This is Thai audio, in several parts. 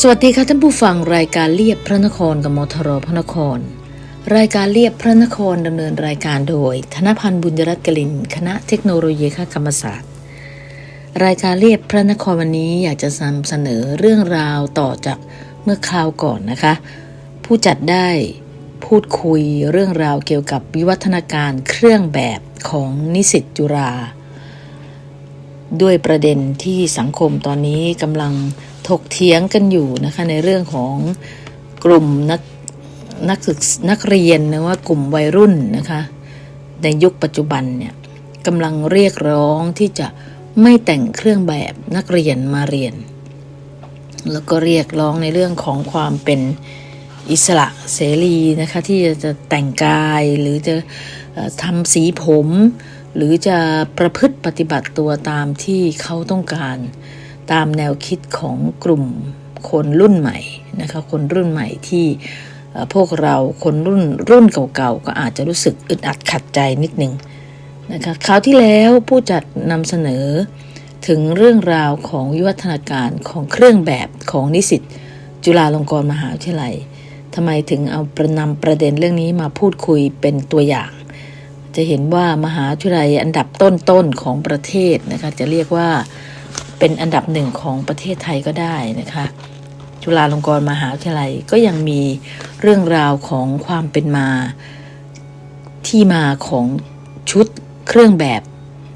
สวัสดีค่ะท่านผู้ฟังรายการเลียบพระนครกับมทรพระนคร รายการเลียบพระนครดำเนินรายการโดย ธนพันธ์บุญรัตน์กลิน คณะเทคโนโลยีคกรรมศาสตร์ รายการเลียบพระนครวันนี้อยากจะนำเสนอเรื่องราวต่อจากเมื่อคราวก่อนนะคะ ผู้จัดได้พูดคุยเรื่องราวเกี่ยวกับวิวัฒนาการเครื่องแบบของนิสิตจุฬาด้วยประเด็นที่สังคมตอนนี้กำลัง ถกเถียงกันอยู่นะคะในเรื่องของกลุ่มนักนักศึกษนักเรียนนะว่ากลุ่มวัยรุ่นนะคะในยุคปัจจุบันเนี่ยกำลังเรียกร้องที่จะไม่แต่งเครื่องแบบนักเรียนมาเรียน แล้วก็เรียกร้องในเรื่องของความเป็นอิสระเสรีนะคะที่จะแต่งกายหรือจะทำสีผม หรือจะประพฤติปฏิบัติตัวตามที่เขาต้องการ ตามแนวคิดของกลุ่มคนรุ่นใหม่นะคะคนรุ่นใหม่ที่พวกเราคนรุ่นรุ่นเก่าๆก็อาจจะรู้สึกอึดอัดขัดใจนิดนึงนะคะคราวที่แล้วผู้จัดนำเสนอถึงเรื่องราวของวิวัฒนาการของเครื่องแบบของนิสิตจุฬาลงกรณ์มหาวิทยาลัยทำไมถึงเอาประนำประเด็นเรื่องนี้มาพูดคุยเป็นตัวอย่าง จะเห็นว่ามหาวิทยาลัยอันดับต้นๆของประเทศนะคะจะเรียกว่า เป็นอันดับหนึ่งของประเทศไทยก็ได้นะคะ จุฬาลงกรณ์มหาวิทยาลัยก็ยังมีเรื่องราวของความเป็นมาที่มาของชุดเครื่องแบบ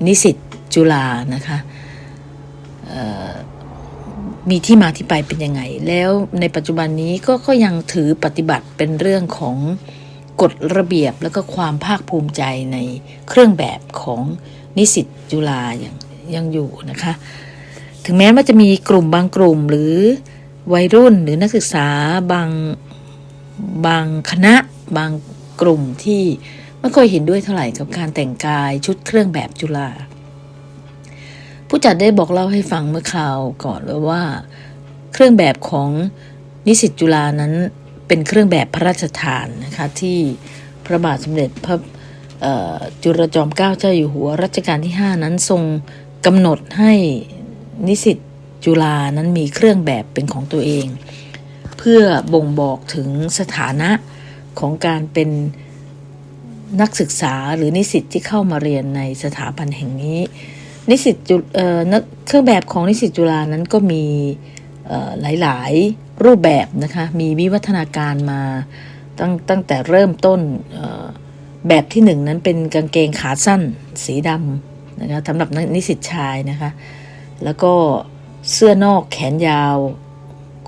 นิสิตจุฬานะคะมีที่มาที่ไปเป็นยังไง แล้วในปัจจุบันนี้ก็ก็ยังถือปฏิบัติเป็นเรื่องของกฎระเบียบแล้วก็ความภาคภูมิใจในเครื่องแบบของนิสิตจุฬาอย่างยังอยู่นะคะ ถึงแม้ว่าจะมีกลุ่มบางกลุ่มหรือวัยรุ่นหรือนักศึกษาบางบางคณะบางกลุ่มที่ไม่ค่อยเห็นด้วยเท่าไหร่กับการแต่งกายชุดเครื่องแบบจุฬาผู้จัดได้บอกเล่าให้ฟังเมื่อคราวก่อนว่า เครื่องแบบของนิสิตจุฬานั้นเป็นเครื่องแบบพระราชทานนะคะที่พระบาทสมเด็จพระจุลจอมเกล้าเจ้าอยู่หัวรัชกาลที่ 5 นั้นทรงกำหนดให้ นิสิตจุฬานั้นมีเครื่องแบบเป็นของตัวเอง เพื่อบ่งบอกถึงสถานะของการเป็นนักศึกษาหรือนิสิตที่เข้ามาเรียนในสถาบันแห่งนี้ นิสิตจุเเครื่องแบบของนิสิตจุฬานั้นก็มีหลายๆรูปแบบนะคะมีวิวัฒนาการมาตั้งตั้งแต่เริ่มต้นแบบที่หนึ่งนั้นเป็นกางเกงขาสั้นสีดำนะคะสำหรับนิสิตชายนะคะ แล้วก็เสื้อนอกแขนยาว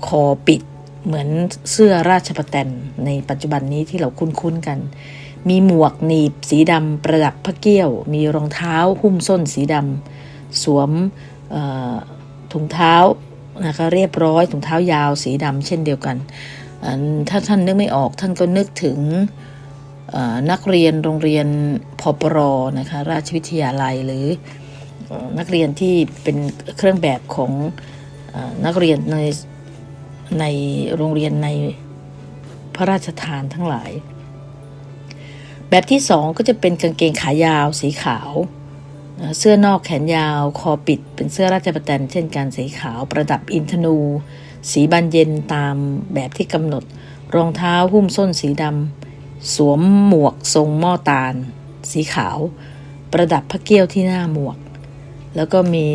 คอปิด เหมือนเสื้อราชประแตนในปัจจุบันนี้ที่เราคุ้นๆกัน มีหมวกหนีบสีดำประดับพระเกี้ยว มีรองเท้าหุ้มส้นสีดำสวมถุงเท้านะคะเรียบร้อยถุงเท้ายาวสีดำเช่นเดียวกัน ถ้าท่านนึกไม่ออกท่านก็นึกถึงนักเรียนโรงเรียนพปรนะคะราชวิทยาลัยหรือ นักเรียนที่เป็นเครื่องแบบของนักเรียนในในโรงเรียนในพระราชทานทั้งหลาย แบบที่สองก็จะเป็นกางเกงขายาวสีขาวเอ่อเสื้อนอกแขนยาว คอปิด เป็นเสื้อราชประแตนเช่นกันสีขาวประดับอินทนู สีบานเย็นตามแบบที่กำหนด รองเท้าหุ้มส้นสีดำสวมหมวกทรงหม้อตาล สีขาว ประดับพระเกี้ยวที่หน้าหมวก แล้วก็มี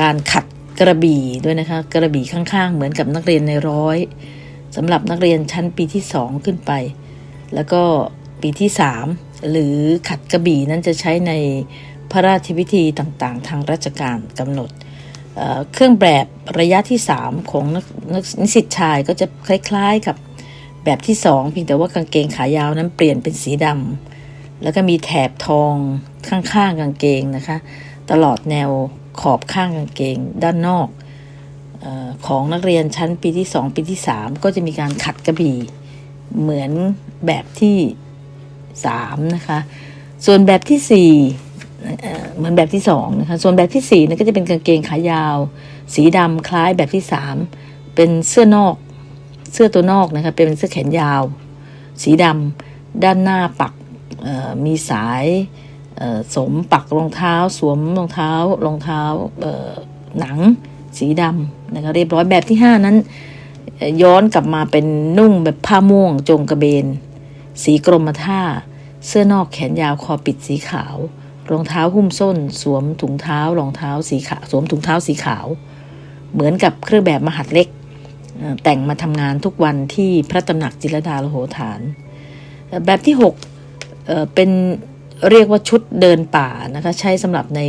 การขัดกระบี่ด้วยนะคะ กระบี่ข้างๆ เหมือนกับนักเรียนในร้อยสำหรับนักเรียนชั้นปีที่สองขึ้นไป แล้วก็ปีที่สามหรือขัดกระบี่นั้นจะใช้ในพระราชพิธีต่างๆ ทางราชการกำหนดเเครื่องแบบระยะที่ 3 ของนักนักนิสิตชายก็จะคล้ายๆกับแบบที่ 2 เพียงแต่ว่ากางเกงขายาวนั้นเปลี่ยนเป็นสีดำแล้วก็มีแถบทองข้างๆกางเกงนะคะ ตลอดแนวขอบข้างกางเกงด้านนอกออของนักเรียนชั้นปีที่ 2 ปีที่ 3 ก็จะมีการขัดกระบี่เหมือนแบบที่ 3 นะคะ ส่วนแบบที่4เอ่เหมือนแบบที่ 2 นะคะ ส่วนแบบที่4นี่ก็จะเป็นกางเกงขายาว สีดำคล้ายแบบที่ 3 เป็นเสื้อนอกเสื้อตัวนอกนะคะเป็นเสื้อแขนยาว สีดำด้านหน้าปักมีสาย สมปักรองเท้าสวมรองเท้ารองเท้าหนังสีดำนะคะเรียบร้อยแบบที่ 5 นั้น ย้อนกลับมาเป็นนุ่งแบบผ้าม่วง จงกระเบน สีกรมท่า เสื้อนอกแขนยาวคอปิดสีขาว รองเท้าหุ้มส้น สวมถุงเท้ารองเท้าสีขาวสวมถุงเท้าสีขาว เหมือนกับเครื่องแบบมหัดเล็ก แต่งมาทำงานทุกวันที่พระตำหนักจิรดาลโหฐาน แบบที่ 6 เป็น เรียกว่าชุดเดินป่านะคะใช้สำหรับใน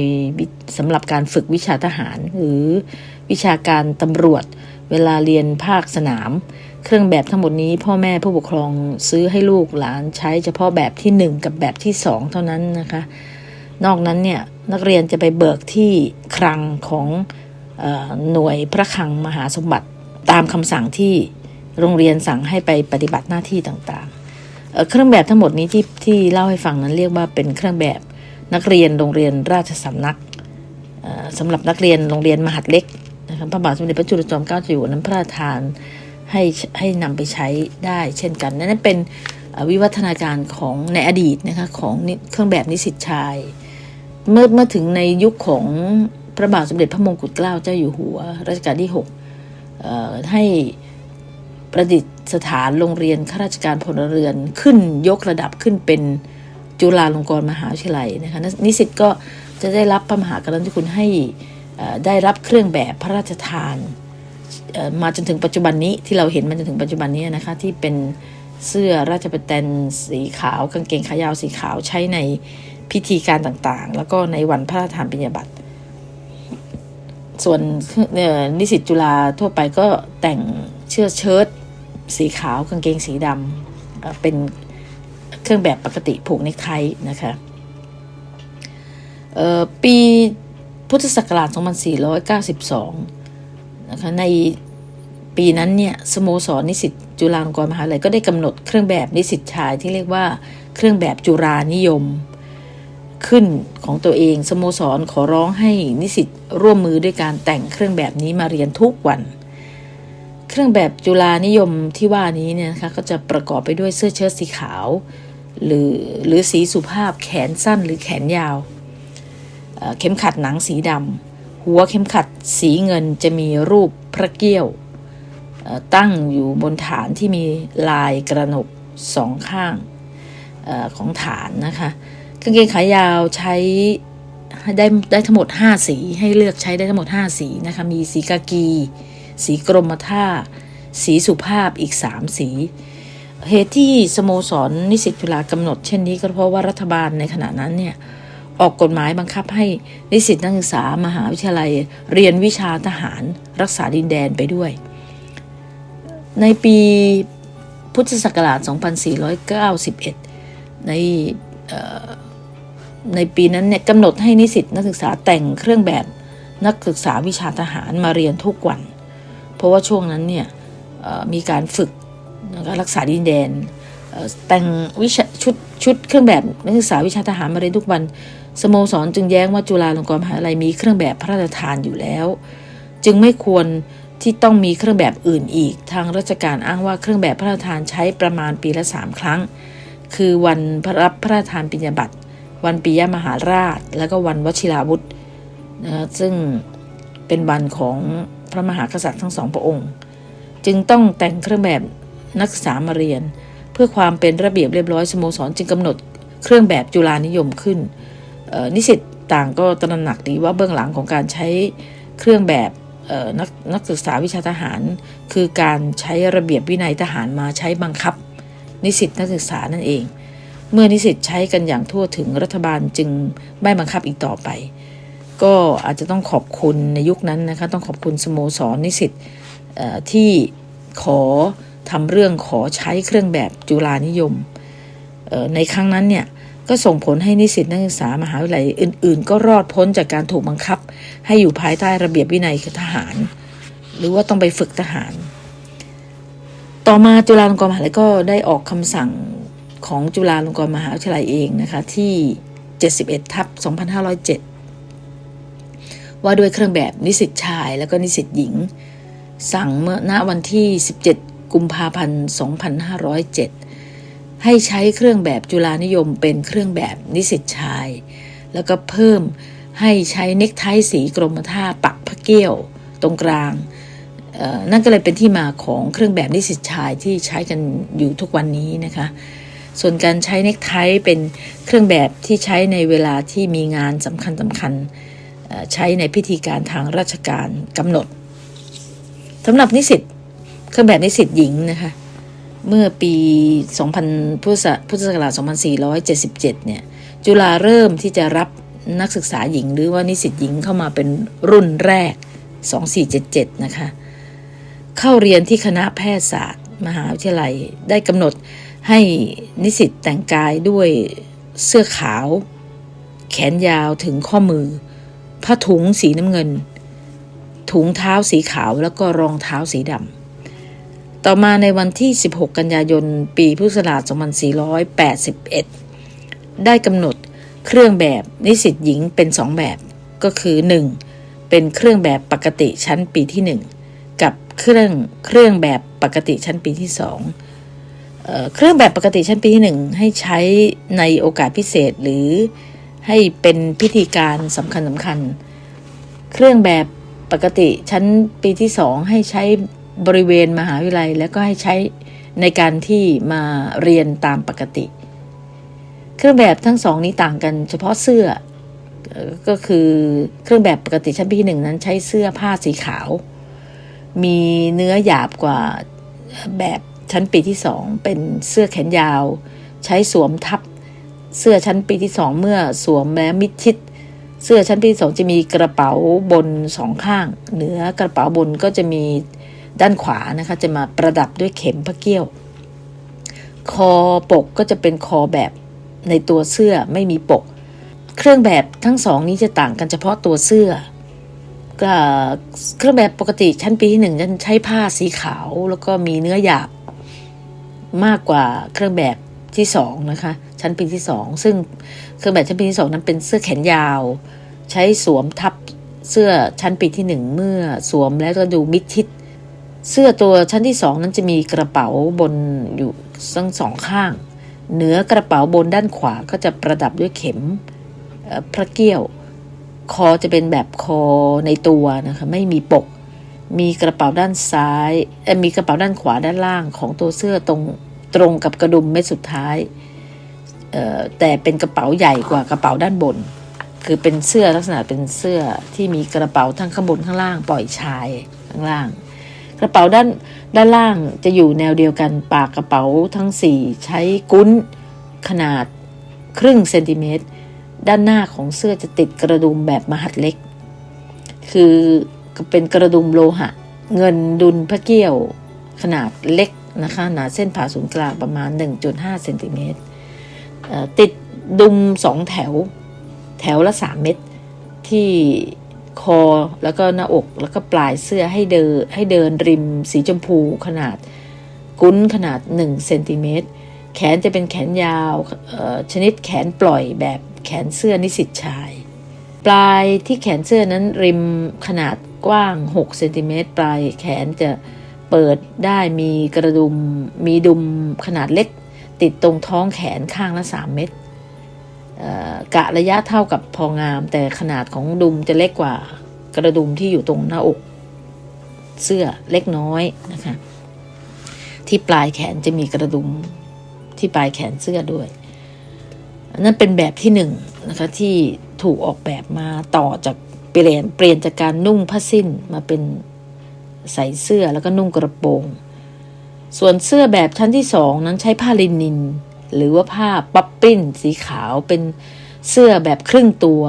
สำหรับการฝึกวิชาทหาร หรือวิชาการตำรวจ เวลาเรียนภาคสนาม เครื่องแบบทั้งหมดนี้พ่อแม่ผู้ปกครองซื้อให้ลูกหลานใช้เฉพาะแบบที่ 1 กับแบบที่ 2 เท่านั้นนะคะ นอกนั้นเนี่ยนักเรียนจะไปเบิกที่คลังของออหน่วยพระคลังมหาสมบัติตามคำสั่งที่โรงเรียนสั่งให้ไปปฏิบัติหน้าที่ต่างๆ เครื่องแบบทั้งหมดนี้ที่ที่เล่าให้ฟังนั้นเรียกว่าเป็นเครื่องแบบนักเรียนโรงเรียนราชสำนักเอ่อสำหรับนักเรียนโรงเรียนมหัดเล็กนะครับพระบาทสมเด็จพระจุลจอมเกล้าเจ้าอยู่หัวนั้นพระราชทานให้ให้นำไปใช้ได้เช่นกันนั่นเป็นวิวัฒนาการของในอดีตนะคะของเครื่องแบบนิสิตชาย เมื่อเมื่อถึงในยุคของพระบาทสมเด็จพระมงกุฎเกล้าเจ้าอยู่หัวรัชกาลที่ 6 ให้ ประดิษฐานโรงเรียนข้าราชการพลเรือนขึ้นยกระดับขึ้นเป็นจุฬาลงกรณ์มหาวิทยาลัยนะคะนิสิตก็จะได้รับพระมหากรุณาธิคุณให้ได้รับเครื่องแบบพระราชทานมาจนถึงปัจจุบันนี้ที่เราเห็นมาจนถึงปัจจุบันนี้นะคะที่เป็นเสื้อราชประแตนสีขาวกางเกงขายาวสีขาวใช้ในพิธีการต่างๆ แล้วก็ในวันพระราชทานปริญญาบัตรส่วนนิสิตจุฬาทั่วไปก็แต่งเสื้อเชิ้ต สีขาวกางเกงสีดำเป็นเครื่องแบบปกติผูกเนคไทนะคะปีพุทธศักราช 2492 นะคะ ในปีนั้นเนี่ยสโมสรนิสิตจุฬาลงกรณ์มหาวิทยาลัยก็ได้กำหนดเครื่องแบบนิสิตชายที่เรียกว่าเครื่องแบบจุฬานิยมขึ้นของตัวเองสโมสรขอร้องให้นิสิตร่วมมือด้วยการแต่งเครื่องแบบนี้มาเรียนทุกวัน เครื่องแบบจุฬานิยมที่ว่านี้เนี่ยนะคะก็จะประกอบไปด้วยเสื้อเชิ้ตสีขาว หรือหรือสีสุภาพแขนสั้นหรือแขนยาวเเข็มขัดหนังสีดำหัวเข็มขัดสีเงินจะมีรูปพระเกี้ยวตั้งอยู่บนฐานที่มีลายกระหนกสองข้างอของฐานนะคะกางเกงขายาวใช้ได้ได้ทั้งหมด 5 สีให้เลือกใช้ได้ทั้งหมด 5 สีนะคะมีสีกากี สีกรมท่า สีสุภาพอีก3สี เหตุที่สโมสรนิสิตจุฬากำหนดเช่นนี้ก็เพราะว่ารัฐบาลในขณะนั้นเนี่ยออกกฎหมายบังคับให้นิสิตนักศึกษามหาวิทยาลัยเรียนวิชาทหารรักษาดินแดนไปด้วย ในปีพุทธศักราช 2491 ในในปีนั้นเนี่ยกำหนดให้นิสิตนักศึกษาแต่งเครื่องแบบนักศึกษาวิชาทหารมาเรียนทุกวัน ราะว่าช่วงนั้นเนี่ยมีการฝึกนะคะรักษาดินแดนแต่งวิชาชุดชุดเครื่องแบบนักศึกษาวิชาทหารมาเรียนทุกวันสโมสรจึงแย้งว่าจุฬาลงกรณ์มหาวิทยาลัยมีเครื่องแบบพระราชทานอยู่แล้ว จึงไม่ควรที่ต้องมีเครื่องแบบอื่นอีก ทางราชการอ้างว่าเครื่องแบบพระราชทานใช้ประมาณปีละสามครั้ง คือวันรับพระราชทานปิญญาบัตรวันปิยมหาราช แล้วก็วันวชิราวุธนะซึ่งเป็นวันของ พระมหากษัตริย์ทั้งสองพระองค์ จึงต้องแต่งเครื่องแบบนักศึกษามาเรียน เพื่อความเป็นระเบียบเรียบร้อยสโมสรจึงกำหนดเครื่องแบบจุฬานิยมขึ้น นิสิตต่างก็ตระหนักดีว่าเบื้องหลังของการใช้เครื่องแบบนักนักศึกษาวิชาทหาร คือการใช้ระเบียบวินัยทหารมาใช้บังคับ นิสิตนักศึกษานั่นเอง เมื่อนิสิตใช้กันอย่างทั่วถึงรัฐบาลจึงไม่บังคับอีกต่อไป ก็อาจจะต้องขอบคุณในยุคนั้นนะคะต้องขอบคุณสโมสรนิสิตที่ขอทำเรื่องขอใช้เครื่องแบบจุฬานิยม ในครั้งนั้นเนี่ยก็ส่งผลให้นิสิตนักศึกษามหาวิทยาลัยอื่น ๆ ก็รอดพ้นจากการถูกบังคับ ให้อยู่ภายใต้ระเบียบวินัยทหาร หรือว่าต้องไปฝึกทหาร ต่อมาจุฬาลงกรณ์มหาวิทยาลัยก็ได้ออกคำสั่งของจุฬาลงกรณ์มหาวิทยาลัยเองนะคะที่ 71ทับ2507 ว่าด้วยเครื่องแบบนิสิตชายแล้วก็นิสิตหญิง สั่งเมื่อณวันที่ 17 กุมภาพันธ์ 2507 ให้ใช้เครื่องแบบจุฬานิยมเป็นเครื่องแบบนิสิตชาย แล้วก็เพิ่มให้ใช้เน็กไทสีกรมท่าปักพระเกี้ยวตรงกลางนั่นก็เลยเป็นที่มาของเครื่องแบบนิสิตชายที่ใช้กันอยู่ทุกวันนี้นะคะ ส่วนการใช้เนคไทเป็นเครื่องแบบที่ใช้ในเวลาที่มีงานสำคัญสำคัญ ใช้ในพิธีการทางราชการกำหนดสำหรับนิสิตเครื่องแบบนิสิตหญิงนะคะ เมื่อปี 2000พุทธศักพุทธศักราช 2477 เนี่ย จุฬาเริ่มที่จะรับนักศึกษาหญิงหรือว่านิสิตหญิงเข้ามาเป็นรุ่นแรก 2477 นะคะ เข้าเรียนที่คณะแพทยศาสตร์ มหาวิทยาลัยได้กำหนดให้นิสิตแต่งกายด้วยเสื้อขาว แขนยาวถึงข้อมือ ผ้าถุงสีน้ำเงิน ถุงเท้าสีขาวแล้วก็รองเท้าสีดำต่อมาในวันที่ 16 กันยายน ปีพุทธศักราช2481 ได้กำหนดเครื่องแบบนิสิตหญิงเป็นสองแบบก็คือ 1. เป็นเครื่องแบบปกติชั้นปีที่ 1 กับเครื่องเครื่องแบบปกติชั้นปีที่2เอ่อเครื่องแบบปกติชั้นปีที่ 1 ให้ใช้ในโอกาสพิเศษหรือ ให้เป็นพิธีการสำคัญสำคัญ เครื่องแบบปกติชั้นปีที่2ให้ใช้บริเวณมหาวิทยาลัย แล้วก็ให้ใช้ในการที่มาเรียนตามปกติ เครื่องแบบทั้งสองนี้ต่างกันเฉพาะเสื้อก็คือเครื่องแบบปกติชั้นปีที่หนึ่งนั้นใช้เสื้อผ้าสีขาว มีเนื้อหยาบกว่าแบบชั้นปีที่สองเป็นเสื้อแขนยาว ใช้สวมทับ เสื้อชั้นปีที่สองเมื่อสวมแล้มิดชิด เสื้อชั้นปีที่สองจะมีกระเป๋าบนสองข้าง เหนือกระเป๋าบนก็จะมีด้านขวานะคะ จะมาประดับด้วยเข็มพระเกี้ยว คอปกก็จะเป็นคอแบบในตัวเสื้อไม่มีปก เครื่องแบบทั้งสองนี้จะต่างกันเฉพาะตัวเสื้อเครื่องแบบปกติชั้นปีที่หนึ่งจะใช้ผ้าสีขาวแล้วก็มีเนื้อหยาบมากกว่าเครื่องแบบที่สองนะคะ ชั้นปีที่สองซึ่งเครื่องแบบชั้นปีที่สองนั้นเป็นเสื้อแขนยาว ใช้สวมทับเสื้อชั้นปีที่หนึ่งเมื่อสวมแล้วก็ดูมิดชิด เสื้อตัวชั้นที่สองนั้นจะมีกระเป๋าบนอยู่ทั้งสองข้าง เหนือกระเป๋าบนด้านขวาก็จะประดับด้วยเข็มพระเกี้ยว คอจะเป็นแบบคอในตัวนะคะไม่มีปก มีกระเป๋าด้านซ้ายมีกระเป๋าด้านขวาด้านล่างของตัวเสื้อตรงตรงกับกระดุมเม็ดสุดท้าย แต่เป็นกระเป๋าใหญ่กว่ากระเป๋าด้านบน คือเป็นเสื้อลักษณะเป็นเสื้อที่มีกระเป๋าทั้งข้างบนข้างล่างปล่อยชายข้างล่าง กระเป๋าด้านด้านล่างจะอยู่แนวเดียวกันปากกระเป๋าทั้งสี่ใช้กุ้นขนาดครึ่งเซนติเมตรด้านหน้าของเสื้อจะติดกระดุมแบบมหัดเล็ก คือเป็นกระดุมโลหะ เงินดุลพระเกี้ยวขนาดเล็กนะคะ หนาเส้นผ่าศูนย์กลางประมาณ 1.5เซนติเมตร ติดดุมสองแถว แถวละ3เม็ดที่คอแล้วก็หน้าอกแล้วก็ปลายเสื้อให้เดินให้เดินริมสีชมพูขนาด กุ้นขนาด1เซนติเมตรแขนจะเป็นแขนยาวชนิดแขนปล่อยแบบแขนเสื้อนิสิตชาย ปลายที่แขนเสื้อนั้นริมขนาดกว้าง6เซนติเมตรปลายแขนจะเปิดได้มีกระดุมมีดุมขนาดเล็ก ติดตรงท้องแขนข้างละ 3 เม็ดกะระยะเท่ากับพองาม แต่ขนาดของดุมจะเล็กกว่ากระดุมที่อยู่ตรงหน้าอก เสื้อเล็กน้อยนะคะ ที่ปลายแขนจะมีกระดุมที่ปลายแขนเสื้อด้วยนนั้นเป็นแบบที่หนึ่งนะคะที่ถูกออกแบบมาต่อจากเปลี่ยนเปลี่ยนจากการนุ่งผ้าสิ้นมาเป็นใส่เสื้อแล้วก็นุ่งกระโปรง ส่วนเสื้อแบบชั้นที่สองนั้นใช้ผ้าลินิน หรือว่าผ้าปั๊บปิ้นสีขาวเป็นเสื้อแบบครึ่งตัว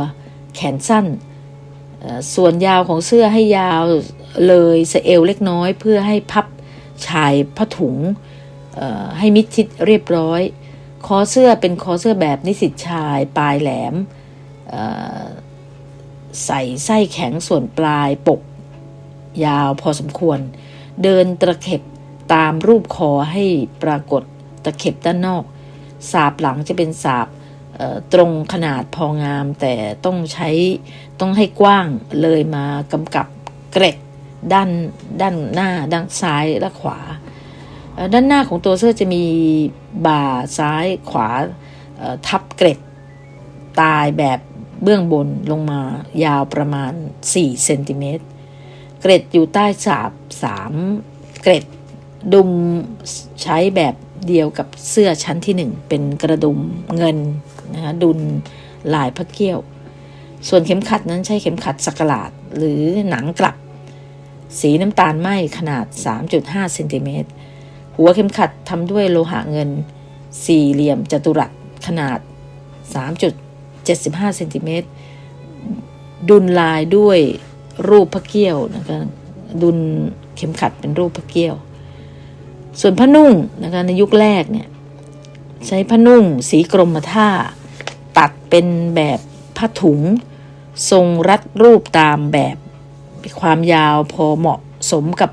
แขนสั้น ส่วนยาวของเสื้อให้ยาวเลยสะเอวเล็กน้อยเพื่อให้พับชายผ้าถุงให้มิดชิดเรียบร้อย คอเสื้อเป็นคอเสื้อแบบนิสิตชายปลายแหลมใส่ไส้แข็งส่วนปลายปก ยาวพอสมควร เดินตะเข็บ ตามรูปคอให้ปรากฏตะเข็บด้านนอก สาบหลังจะเป็นสาบตรงขนาดพองาม แต่ต้องใช้ต้องให้กว้างเลยมากำกับเกร็ดด้านด้านหน้าด้านซ้ายและขวา ด้านหน้าของตัวเสื้อจะมีบ่าซ้ายขวาทับเกร็ดตายแบบเบื้องบนลงมายาวประมาณ 4 เซนติเมตร เกร็ดอยู่ใต้สาบสามเกร็ด ดุมใช้แบบเดียวกับเสื้อชั้นที่หนึ่งเป็นกระดุมเงินนะคะดุลลายพระเกี้ยว ส่วนเข็มขัดนั้นใช้เข็มขัดสักหลาดหรือหนังกลับ สีน้ำตาลไหมขนาด 3.5เซนติเมตรหัวเข็มขัดทำด้วยโลหะเงิน สี่เหลี่ยมจัตุรัสขนาด 3.75เซนติเมตรดุลลายด้วยรูปพระเกี้ยวนะคะดุลเข็มขัดเป็นรูปพระเกี้ยว ส่วนผ้านุ่งนะคะในยุคแรกเนี่ยใช้ผ้านุ่งสีกรมท่า ตัดเป็นแบบผ้าถุง ทรงรัดรูปตามแบบความยาวพอเหมาะสมกับ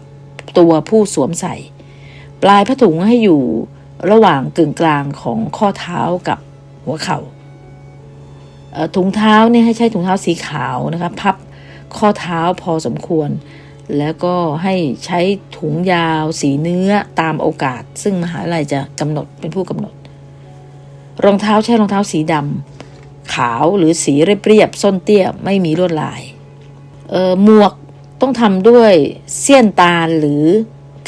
ตัวผู้สวมใส่ ปลายผ้าถุงให้อยู่ระหว่างกึ่งกลางของข้อเท้ากับหัวเขา่าถุงเท้าเนี่ยให้ใช้ถุงเท้าสีขาวนะคะพับข้อเท้าพอสมควร แล้วก็ให้ใช้ถุงยาวสีเนื้อตามโอกาส ซึ่งมหาลัยจะกำหนดเป็นผู้กำหนด รองเท้าใช้รองเท้าสีดำขาวหรือสีเรียบๆส้นเตี้ยไม่มีลวดลายเออหมวกต้องทำด้วยเสี้ยนตาลหรือ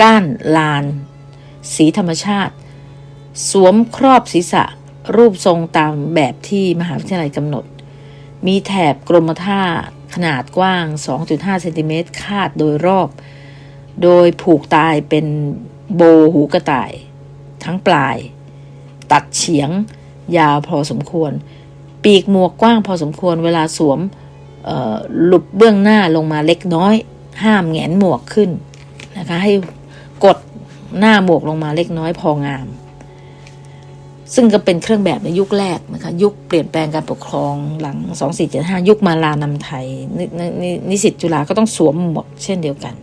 ก้านลาน สีธรรมชาติ สวมครอบศีรษะรูปทรงตามแบบที่มหาวิทยาลัยกำหนด มีแถบกรมท่า ขนาดกว้าง 2.5เซนติเมตรคาดโดยรอบ โดยผูกตายเป็นโบหูกระต่าย ทั้งปลาย ตัดเฉียง ยาวพอสมควร ปีกหมวกกว้างพอสมควรเวลาสวมหลุดเบื้องหน้าลงมาเล็กน้อย ห้ามแงนหมวกขึ้นนะคะให้กดหน้าหมวกลงมาเล็กน้อยพองาม ซึ่งก็เป็นเครื่องแบบในยุคแรกนะคะยุคเปลี่ยนแปลงการปกครองหลัง 2475 ยุคมาลานำไทยนนนิสิตจุฬาก็ต้องสวมหมวกเช่นเดียวกัน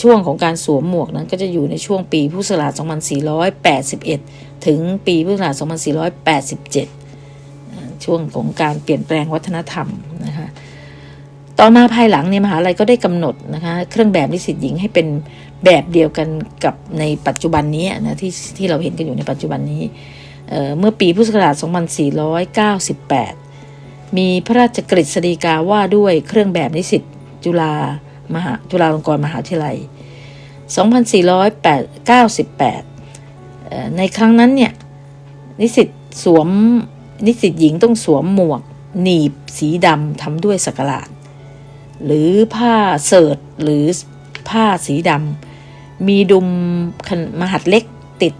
ช่วงของการสวมหมวกนั้นก็จะอยู่ในช่วงปีพุทธศักราช 2481 ถึงปีพุทธศักราช 2487 ช่วงของการเปลี่ยนแปลงวัฒนธรรมนะคะ ต่อมาภายหลังเนี่ยมหาลัยก็ได้กำหนดนะคะเครื่องแบบนิสิตหญิงให้เป็นแบบเดียวกันกับในปัจจุบันนี้นะที่ที่เราเห็นกันอยู่ในปัจจุบันนี้เเมื่อปีพุทธศักราช 2498 มีพระราชกฤษฎีกาว่าด้วยเครื่องแบบนิสิตจุฬามหาจุฬาลงกรณ์มหาวิทยาลัย 2498 ในครั้งนั้นเนี่ยนิสิตสวมนิสิตหญิงต้องสวมหมวก หนีบสีดำทำด้วยสักหลาด หรือผ้าเสิร์ตหรือผ้าสีดำมีดุมมหัดเล็กติด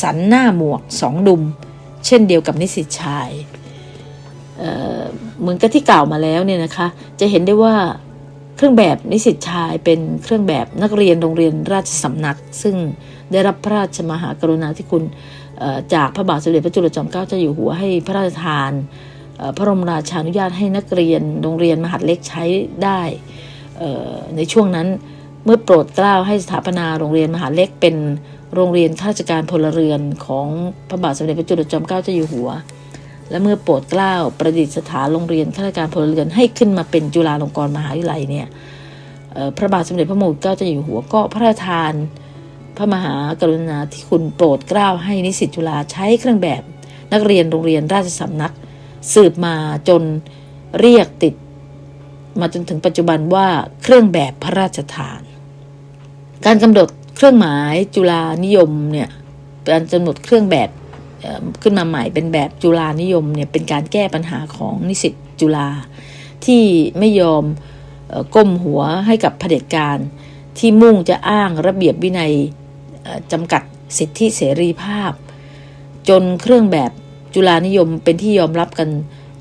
สันหน้าหมวกสองดุม เช่นเดียวกับนิสิตชายเเหมือนกับที่กล่าวมาแล้วเนี่ยนะคะ จะเห็นได้ว่าเครื่องแบบนิสิตชายเป็นเครื่องแบบนักเรียนโรงเรียนราชสำนัก ซึ่งได้รับพระราชมหากรุณาธิคุณจากพระบาทสมเด็จพระจุลจอมเกล้าเจ้าอยู่หัวให้พระราชทาน พระบรมราชานุญาตให้นักเรียนโรงเรียนมหาดเล็กใช้ได้ในช่วงนั้นเมื่อโปรดเกล้าให้สถาปนาโรงเรียนมหาดเล็กเป็นโรงเรียนข้าราชการพลเรือนของพระบาทสมเด็จพระจุลจอมเกล้าเจ้าอยู่หัว และเมื่อโปรดเกล้าประดิษฐานโรงเรียนข้าราชการพลเรือนให้ขึ้นมาเป็นจุฬาลงกรณ์มหาวิทยาลัยเนี่ยพระบาทสมเด็จพระมงกุฎเกล้าเจ้าอยู่หัวก็พระราชทาน พระมหากรุณาธิคุณโปรดเกล้าให้นิสิตจุฬาใช้เครื่องแบบนักเรียนโรงเรียนราชสำนัก สืบมาจนเรียกติด มาจนถึงปัจจุบันว่าเครื่องแบบพระราชทาน การกำหนดเครื่องหมายจุฬานิยมเนี่ยการกำหนดเครื่องแบบขึ้นมาใหม่เป็นแบบจุฬานิยมเนี่ยเป็นการแก้ปัญหาของนิสิตจุฬาที่ไม่ยอมก้มหัวให้กับเผด็จการ ที่มุ่งจะอ้างระเบียบวินัยจำกัดสิทธิเสรีภาพ จนเครื่องแบบ จุฬานิยมเป็นที่ยอมรับกัน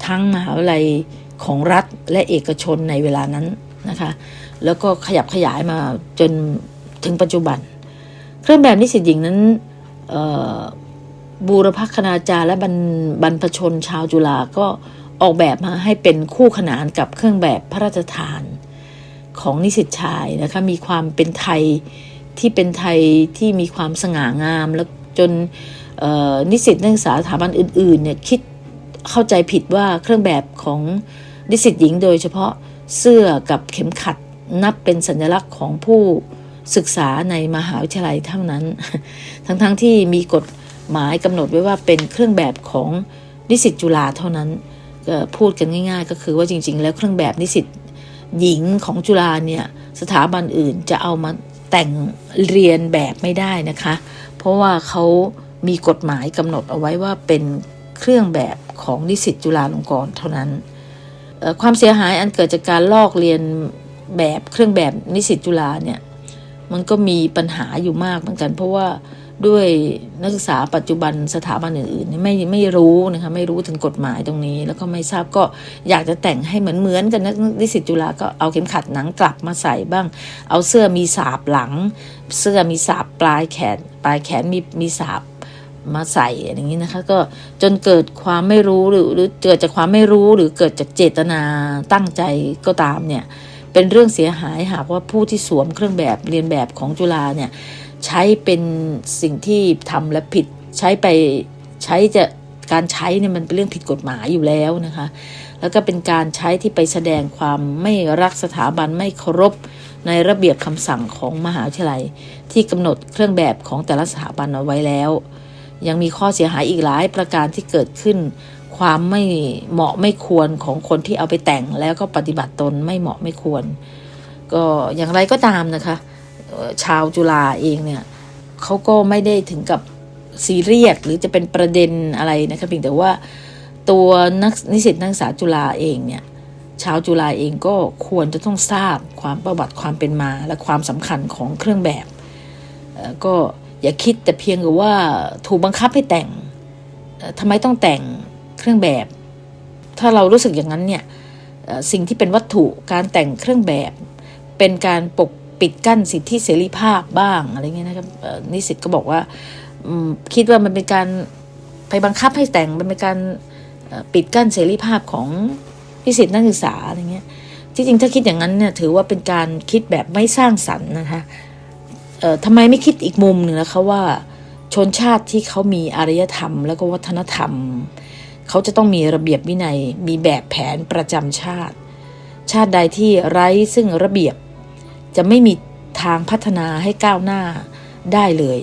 ทั้งมหาวิทยาลัยของรัฐและเอกชนในเวลานั้นนะคะ แล้วก็ขยับขยายมาจนถึงปัจจุบัน เครื่องแบบนิสิตหญิงนั้นบูรพคณาจารย์และบรรบรรพชนชาวจุฬาก็ออกแบบมาให้เป็นคู่ขนานกับเครื่องแบบพระราชทานของนิสิตชายนะคะมีความเป็นไทยที่เป็นไทยที่มีความสง่างามแล้วจน นิสิตนักศึกษาสถาบันอื่นๆเนี่ยคิดเข้าใจผิดว่าเครื่องแบบของนิสิตหญิงโดยเฉพาะเสื้อกับเข็มขัดนับเป็นสัญลักษณ์ของผู้ศึกษาในมหาวิทยาลัยเท่านั้น ทั้งๆทที่มีกฎหมายกำหนดไว้ว่าเป็นเครื่องแบบของนิสิตจุฬาเท่านั้นพูดกันง่าย ๆ ก็คือว่าจริง ๆ แล้วเครื่องแบบนิสิตหญิงของจุฬาเนี่ยสถาบันอื่นจะเอามาแต่งเรียนแบบไม่ได้นะคะ เพราะว่าเขา มีกฎหมายกำหนดเอาไว้ว่าเป็นเครื่องแบบของนิสิตจุฬาลงกรณ์เท่านั้น ความเสียหายอันเกิดจากการลอกเรียนแบบเครื่องแบบนิสิตจุฬาเนี่ยมันก็มีปัญหาอยู่มากเหมือนกัน เพราะว่าด้วยนักศึกษาปัจจุบันสถาบันอื่นๆไม่ไม่รู้นะคะไม่รู้ถึงกฎหมายตรงนี้ แล้วก็ไม่ทราบก็อยากจะแต่งให้เหมือนเหมือนๆกันนักนิสิตจุฬาก็เอาเข็มขัดหนังกลับมาใส่บ้าง เอาเสื้อมีสาบหลัง เสื้อมีสาบปลายแขน ปลายแขนมีมีสาบ มาใส่อะไรอย่างนี้นะคะ ก็จนเกิดความไม่รู้หรือหรือเกิดจากความไม่รู้หรือเกิดจากเจตนาตั้งใจก็ตามเนี่ย เป็นเรื่องเสียหายหากว่าผู้ที่สวมเครื่องแบบเรียนแบบของจุฬาเนี่ย ใช้เป็นสิ่งที่ทำและผิดใช้ไปใช้จะการใช้เนี่ยมันเป็นเรื่องผิดกฎหมายอยู่แล้วนะคะ แล้วก็เป็นการใช้ที่ไปแสดงความไม่รักสถาบันไม่เคารพในระเบียบคำสั่งของมหาวิทยาลัย ที่กำหนดเครื่องแบบของแต่ละสถาบันเอาไว้แล้ว ยังมีข้อเสียหายอีกหลายประการที่เกิดขึ้น ความไม่เหมาะไม่ควรของคนที่เอาไปแต่งแล้วก็ปฏิบัติตนไม่เหมาะไม่ควร ก็อย่างไรก็ตามนะคะ ชาวจุฬาเองเนี่ยเขาก็ไม่ได้ถึงกับซีเรียสหรือจะเป็นประเด็นอะไรนะคะเพียงแต่ว่าตัวนักนิสิตนักศึกษาจุฬาเองเนี่ยชาวจุฬาเองก็ควรจะต้องทราบความประวัติความเป็นมาและความสำคัญของเครื่องแบบก็ อย่าคิดแต่เพียงกับว่าถูกบังคับให้แต่งทำไมต้องแต่งเครื่องแบบ ถ้าเรารู้สึกอย่างนั้นเนี่ยสิ่งที่เป็นวัตถุการแต่งเครื่องแบบ เป็นการปกปิดกั้นสิทธิเสรีภาพบ้างอะไรเงี้ยนะครับนิสิตก็บอกว่าคิดว่ามันเป็นการไปบังคับให้แต่งมันเป็นการปิดกั้นเสรีภาพของนิสิตนักศึกษาอะไรเงี้ยที่จริงถ้าคิดอย่างนั้นเนี่ยถือว่าเป็นการคิดแบบไม่สร้างสรรค์นะคะ เอ่อทำไมไม่คิดอีกมุมหนึ่งนะคะว่าชนชาติที่เขามีอารยธรรม แล้วก็วัฒนธรรม เขาจะต้องมีระเบียบวินัย มีแบบแผนประจำชาติ ชาติใดที่ไร้ซึ่งระเบียบ จะไม่มีทางพัฒนาให้ก้าวหน้าได้เลย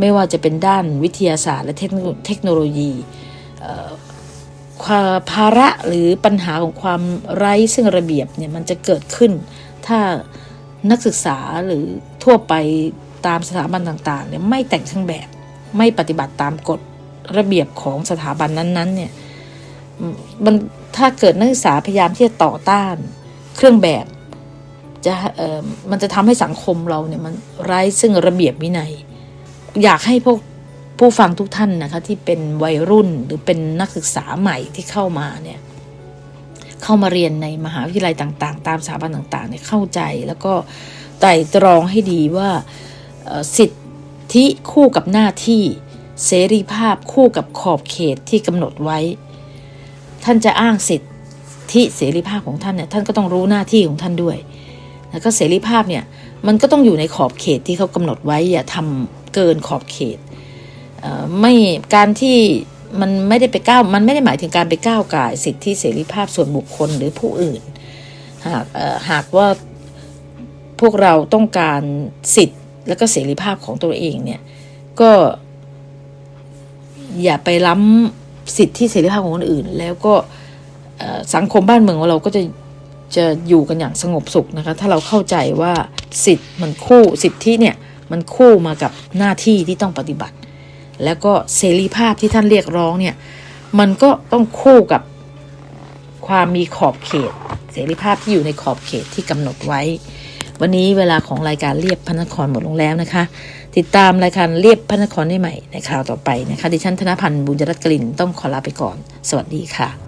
ไม่ว่าจะเป็นด้านวิทยาศาสตร์ และเทคโนโลยีความภาระหรือปัญหาของความไร้ซึ่งระเบียบเนี่ยมันจะเกิดขึ้น ถ้า นักศึกษาหรือทั่วไปตามสถาบันต่างๆเนี่ยไม่แต่งเครื่องแบบไม่ปฏิบัติตามกฎระเบียบของสถาบันนั้นๆเนี่ยมันถ้าเกิดนักศึกษาพยายามที่จะต่อต้านเครื่องแบบจะเออมันจะทำให้สังคมเราเนี่ยมันไร้ซึ่งระเบียบวินัย อยากให้พวกผู้ฟังทุกท่านนะคะที่เป็นวัยรุ่นหรือเป็นนักศึกษาใหม่ที่เข้ามาเนี่ย เข้ามาเรียนในมหาวิทยาลัยต่างๆ ตามสถาบันต่างๆเนี่ยเข้าใจ แล้วก็ไต่ตรองให้ดีว่าสิทธิคู่กับหน้าที่เสรีภาพคู่กับขอบเขตที่กำหนดไว้ ท่านจะอ้างสิทธิเสรีภาพของท่านเนี่ยท่านก็ต้องรู้หน้าที่ของท่านด้วยแล้วก็เสรีภาพเนี่ยมันก็ต้องอยู่ในขอบเขตที่เขากำหนดไว้อย่าทำเกินขอบเขตเไม่การที่ มันไม่ได้ไปก้าวมันไม่ได้หมายถึงการไปก้าวก่ายสิทธิเสรีภาพส่วนบุคคลหรือผู้อื่น หากหากว่าพวกเราต้องการสิทธิและก็เสรีภาพของตัวเองเนี่ย ก็อย่าไปล้ำสิทธิเสรีภาพของคนอื่น แล้วก็สังคมบ้านเมืองของเราก็จะจะอยู่กันอย่างสงบสุขนะคะ ถ้าเราเข้าใจว่าสิทธิ์มันคู่สิทธิเนี่ย มันคู่มากับหน้าที่ที่ต้องปฏิบัติ แล้วก็เสรีภาพที่ท่านเรียกร้องเนี่ย มันก็ต้องคู่กับความมีขอบเขต เสรีภาพที่อยู่ในขอบเขตที่กำหนดไว้ วันนี้เวลาของรายการเรียบพระนครหมดลงแล้วนะคะ ติดตามรายการเรียบพระนครได้ใหม่ในคราวต่อไปนะคะ ดิฉันธนพันธ์บุญรัตน์กลินต้องขอลาไปก่อน สวัสดีค่ะ